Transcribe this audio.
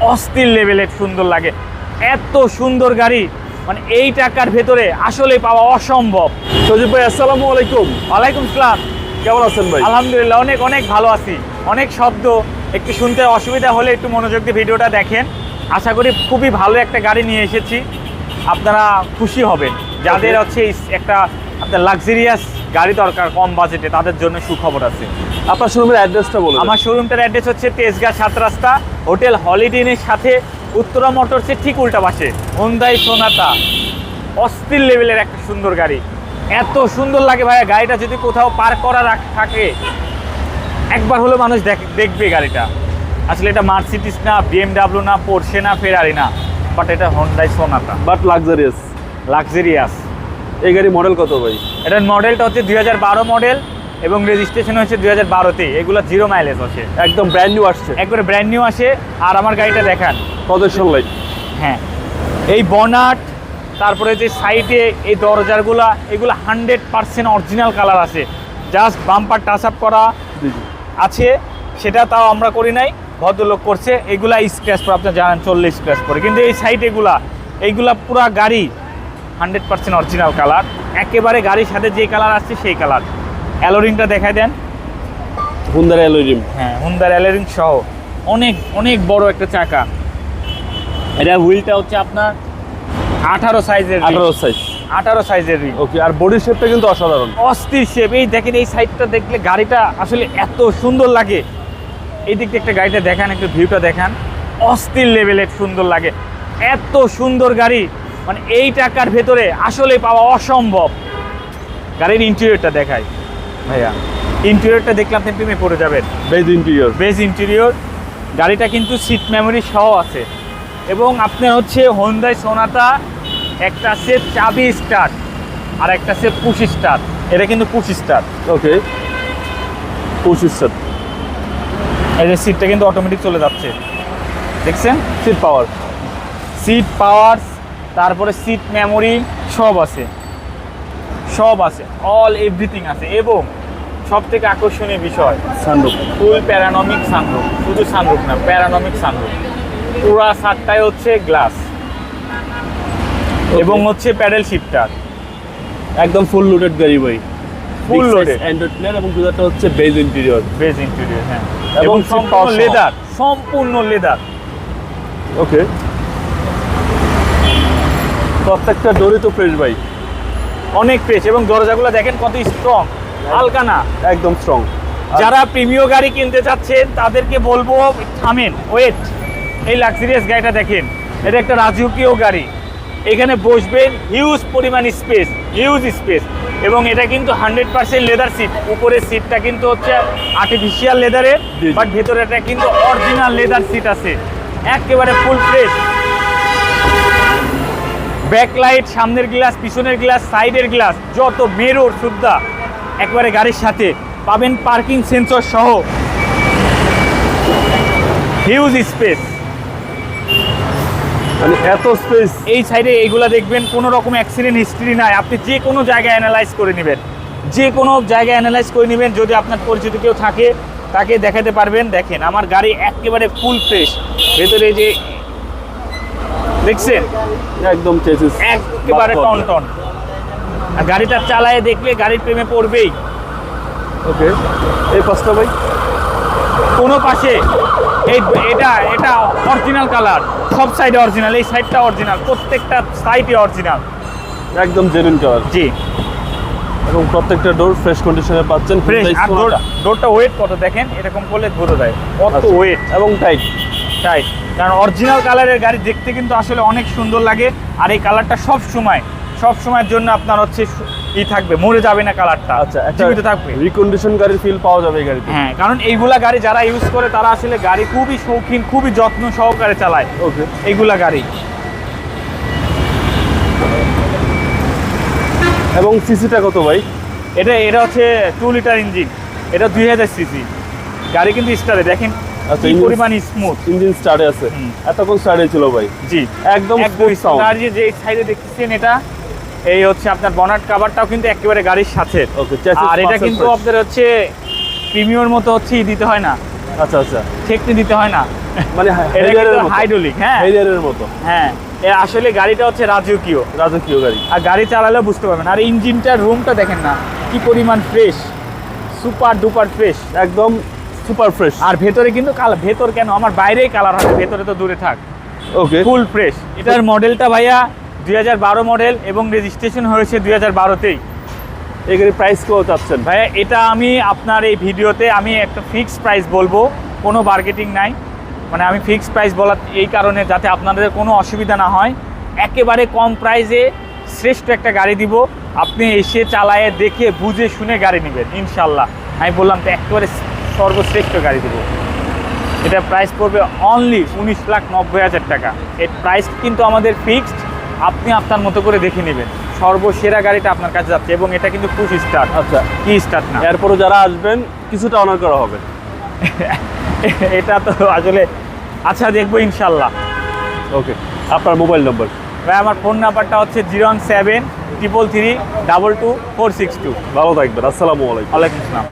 অস্থির লেভেলের সুন্দর লাগে। এত সুন্দর গাড়ি মানে এই টাকার ভেতরে আসলে পাওয়া অসম্ভব। সজীব ভাই আসসালামু আলাইকুম। ওয়ালাইকুম সালাম। কেমন আছেন ভাই? আলহামদুলিল্লাহ অনেক অনেক ভালো আছি। অনেক শব্দ একটু শুনতে অসুবিধা হলে একটু মনোযোগ দিয়ে ভিডিওটা দেখেন। আশা করি খুবই ভালো একটা গাড়ি নিয়ে এসেছি। আপনারা খুশি হবেন। যাদের হচ্ছে একটা আপনার লাক্সারিয়াস গাড়ি দরকার কম বাজেটে তাদের জন্য সুখবর আছে। আপনার শোরুমের অ্যাড্রেসটা বলুন আমার শোরুমটার অ্যাড্রেস হচ্ছে তেজগাঁ সাত রাস্তা হোটেল হলিডে ইনের সাথে উত্তরা মোটরসের ঠিক উল্টা পাশে হোন্দাই সোনাতা অস্থির লেভেলের একটা সুন্দর গাড়ি। এত সুন্দর লাগে ভাইয়া গাড়িটা যদি কোথাও পার্ক করা থাকে একবার হলো মানুষ দেখ- দেখবে গাড়িটা। আসলে এটা মার্সিডিস না বিএমডাব্লিউ না পোর্শে না ফেরারি না বাট এটা Hyundai Sonata but luxurious luxurious এই গাড়ি মডেল কত ভাই? এটার মডেলটা হচ্ছে দু হাজার বারো মডেল এবং রেজিস্ট্রেশন হচ্ছে দুই হাজার বারোতে। এগুলো জিরো মাইলেজ আছে। একদম ব্র্যান্ড নিউ আসছে। একবারে ব্র্যান্ড নিউ আসে। আর আমার গাড়িটা দেখান। প্রজেকশন লাইট হ্যাঁ। এই বনাট তারপরে যে সাইডে এই দরজাগুলা এগুলো হান্ড্রেড পার্সেন্ট অরিজিনাল কালার আছে। জাস্ট বাম্পার টাচ আপ করা আছে। সেটা তাও আমরা করি নাই। ভদ্রলোক করছে। এগুলা স্ক্র্যাচ পরে আপনি জানেন চল্লিশ স্ক্র্যাচ পরে। কিন্তু এই সাইড এগুলা এইগুলা পুরা গাড়ি হান্ড্রেড পার্সেন্ট অরিজিনাল কালার। একেবারে গাড়ির সাথে যে কালার আসছে সেই কালার। অ্যালোরিংটা দেখাই দেন। হুন্দার অ্যালোরিম হ্যাঁ হুন্দার অ্যালোরিং সহ অনেক অনেক বড় একটা চাকা। এটা হুইলটা হচ্ছে আপনার আঠারো সাইজের আঠারো সাইজ। আঠারো সাইজের রিং। ওকে আর বডি শেপটা কিন্তু অসাধারণ। অস্থির শেপ এই দেখেন এই সাইডটা দেখলে গাড়িটা আসলে এত সুন্দর লাগে। এই দিক থেকে একটা গাড়িটা দেখান একটু ভিউটা দেখান। অস্থির লেভেলের সুন্দর লাগে। এত সুন্দর গাড়ি। মানে এই টাকার ভেতরে আসলে পাওয়া অসম্ভব। গাড়ির ইন্টেরিয়রটা দেখায় ভাইয়া ইন্টেরিয়রটা দেখলে আপনি প্রেমে পড়ে যাবেন। বেজ ইন্টেরিয়র বেজ ইন্টেরিয়র গাড়িটা কিন্তু সিট মেমোরি সহ আছে। এবং আপনার হচ্ছে হোন্দাই সোনাতা একটা সে চাবি স্টার্ট আর একটা সে পুশ স্টার্ট এটা কিন্তু পুশ স্টার্ট ওকে পঁচিশ সেট এই যে সিটটা কিন্তু অটোমেটিক চলে যাচ্ছে। দেখছেন? সিট পাওয়ার সিট পাওয়ার তারপরে সিট মেমোরি সব আছে। সব আছে। অল এভরিথিং আছে। এবং সব থেকে আকর্ষণীয় বিষয় সানরুফ ফুল প্যারানমিক সানরুফ শুধু সানরুফ না প্যারানমিক সানরুফ পুরা সাতটায় হচ্ছে গ্লাস এবং হচ্ছে প্যাডেল শিফটার একদম ফুল লোডেড গাড়ি ভাই। ফুল loaded। অ্যান্ড্রয়েড প্লেয়ার এবং দুটো হচ্ছে বেজ ইন্টেরিয়র বেজ ইন্টেরিয়র হ্যাঁ। এবং এবং সম্পূর্ণ লেদার সম্পূর্ণ লেদার ওকে প্রত্যেকটা ডোরই তো ফ্রেশ ভাই। অনেক ফ্রেশ এবং দরজাগুলো দেখেন কত স্ট্রং হালকা না? একদম স্ট্রং যারা প্রিমিয় গাড়ি কিনতে চাচ্ছেন তাদেরকে বলব থামেন ওয়েট এই লাক্সারিয়াস গাড়িটা দেখেন। এটা একটা রাজকীয় গাড়ি। এখানে বসবেন হিউজ পরিমাণ স্পেস হিউজ স্পেস এবং এটা কিন্তু হান্ড্রেড পার্সেন্ট লেদার সিট উপরের সিটটা কিন্তু হচ্ছে আর্টিফিশিয়াল লেদারের। বাট ভেতরে এটা কিন্তু অরিজিনাল লেদার সিট আছে। একেবারে ফুল ফ্রেশ ব্যাকলাইট সামনের গ্লাস পিছনের গ্লাস সাইডের গ্লাস যত মেরোর সুদ্ধা একবারে গাড়ির সাথে পাবেন পার্কিং সেন্সর সহ। হিউজ স্পেস মানে এত স্পেস এই সাইডে এইগুলা দেখবেন কোনো রকম অ্যাক্সিডেন্ট হিস্ট্রি নাই। আপনি যে কোনো জায়গায় অ্যানালাইজ করে নেবেন। যে কোনো জায়গায় অ্যানালাইজ করে নেবেন যদি আপনার পরিচিত কেউ থাকে তাকে দেখাতে পারবেন। দেখেন আমার গাড়ি একেবারে ফুল ফ্রেশ ভেতরে যে দেখছেন? একদম চেসিস একেবারে টন টন আর গাড়িটা চালায় দেখলে গাড়ির প্রেমে পড়বেই। ওকে এই পাঁচটা ভাই? কোনো পাশে এই এটা এটা অরিজিনাল কালার সব সাইডে অরিজিনাল এই সাইডটা অরিজিনাল প্রত্যেকটা সাইডে অরিজিনাল একদম জেনুইন কালার জি। এবং প্রত্যেকটা ডোর ফ্রেশ কন্ডিশনে পাচ্ছেন ফ্রেশ ডোরটা ওয়েট কত দেখেন? এরকম করলে ধরে দেয় কত আচ্ছা। ওয়েট এবং টাইট তাই। কারণ অরিজিনাল কালারের গাড়ি দেখতে কিন্তু আসলে অনেক সুন্দর লাগে। আর এই কালারটা সব সময় সব সময়ের জন্য আপনার হচ্ছে ই থাকবে মরে যাবে না কালারটা আচ্ছা জীবিত থাকবে। রিকন্ডিশন গাড়ির ফিল পাওয়া যাবে এই গাড়িতে। হ্যাঁ কারণ এইগুলা গাড়ি যারা ইউজ করে তারা আসলে গাড়ি খুবই শৌখিন খুবই যত্ন সহকারে চালায়। ওকে এইগুলা গাড়ি। এবং সিসিটা কত ভাই? এটা এটা হচ্ছে টু লিটার ইঞ্জিন এটা দুই হাজার সিসি গাড়ি কিন্তু স্টারে দেখেন। আচ্ছা, পরিমাণ স্মুথ ইঞ্জিন স্টার্টে আছে। এতক্ষণ স্টার্টে ছিল ভাই। জি। একদম একদম আর যে সাইডে দেখতেছেন এটা এই হচ্ছে আপনার বনাট কাভারটাও কিন্তু একেবারে গাড়ির সাথে। ওকে আর এটা কিন্তু আপনার হচ্ছে প্রিমিয়র মতো হচ্ছে দিতে হয় না। আচ্ছা আচ্ছা। ঠেকতে দিতে হয় না। মানে এটা কিন্তু হাইড্রোলিক হ্যাঁ। হেরিয়ারের মতো। হ্যাঁ। এর আসলে গাড়িটা হচ্ছে রাজকীয়। রাজকীয় গাড়ি। আর গাড়ি চালালেও বুঝতে পারবেন। আর ইঞ্জিনটার রুমটা দেখেন না কি পরিমাণ ফ্রেশ সুপার ডুপার ফ্রেশ একদম সুপার ফ্রেশ। আর ভেতরে কিন্তু কালার ভেতর কেন? আমার বাইরেই কালার হবে ভেতরে তো দূরে থাক। ওকে ফুল ফ্রেশ এটার মডেলটা ভাইয়া দুই হাজার বারো মডেল এবং রেজিস্ট্রেশন হয়েছে দুই হাজার বারোতেই। গাড়ির প্রাইস কত চাচ্ছেন? ভাইয়া এটা আমি আপনার এই ভিডিওতে আমি একটা ফিক্সড প্রাইস বলব কোনো মার্কেটিং নাই। মানে আমি ফিক্সড প্রাইস বলার এই কারণে যাতে আপনাদের কোনো অসুবিধা না হয়। একেবারে কম প্রাইসে শ্রেষ্ঠ একটা গাড়ি দিব। আপনি এসে চালায়ে দেখে বুঝে শুনে গাড়ি নেবেন ইনশাল্লাহ। আমি বললাম তো একেবারে সর্বশ্রেষ্ঠ গাড়ি দেবো। এটা প্রাইস পড়বে অনলি উনিশ লাখ নব্বই হাজার টাকা। এর প্রাইস কিন্তু আমাদের ফিক্সড আপনি আপনার মতো করে দেখে নেবেন। সর্বসেরা গাড়িটা আপনার কাছে যাচ্ছে এবং এটা কিন্তু পুশ স্টার্ট আচ্ছা। কি স্টার্ট না। এরপরও যারা আসবেন কিছুটা অনার করা হবে। এটা তো আসলে আচ্ছা দেখব ইনশাল্লাহ। ওকে আপনার মোবাইল নম্বর ভাই আমার ফোন নাম্বারটা হচ্ছে zero one seven triple three double two four six two ভালো থাকবেন আসসালামু আলাইকুম। ওয়ালাইকুম আসসালাম।